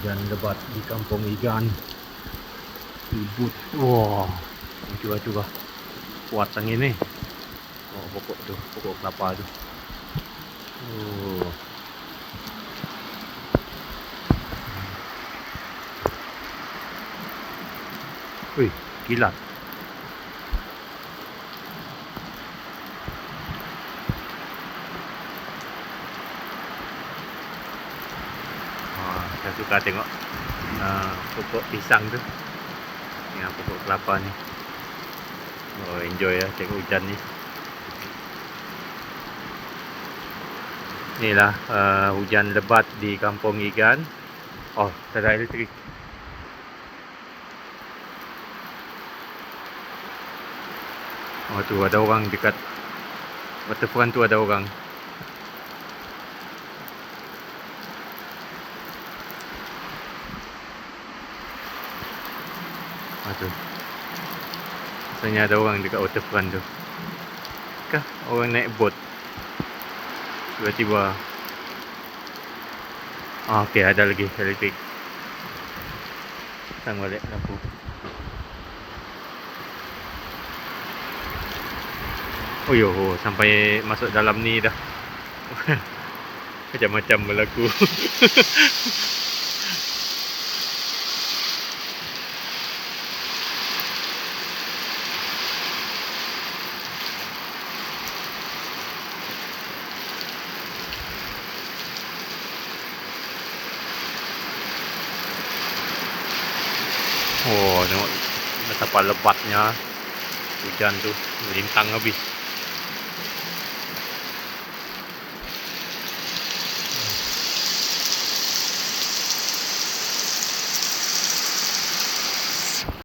Hujan lebat di kampung Igan. Ribut. Wah. Curah-curah. Kuat sang ini. Oh, pokok tu. Pokok kelapa tu. Oh. Wih, kilat. Ah, saya suka tengok uh, pokok pisang tu. Yang pokok kelapa ni. Oh, enjoy ya tengok hujan ni. Inilah uh, hujan lebat di kampung Igan. Oh, tak ada elektrik. Oh tu ada orang dekat waterfront tu ada orang. Tu. Rasanya ada orang dekat waterfront tu. Kah orang naik bot. Tiba-tiba. Ah okey ada lagi elektrik. Pasang balik lampu. Oh yo, oh, sampai masuk dalam ni dah. Macam-macam berlaku. Oh, tengok betapa lebatnya hujan tu melintang habis.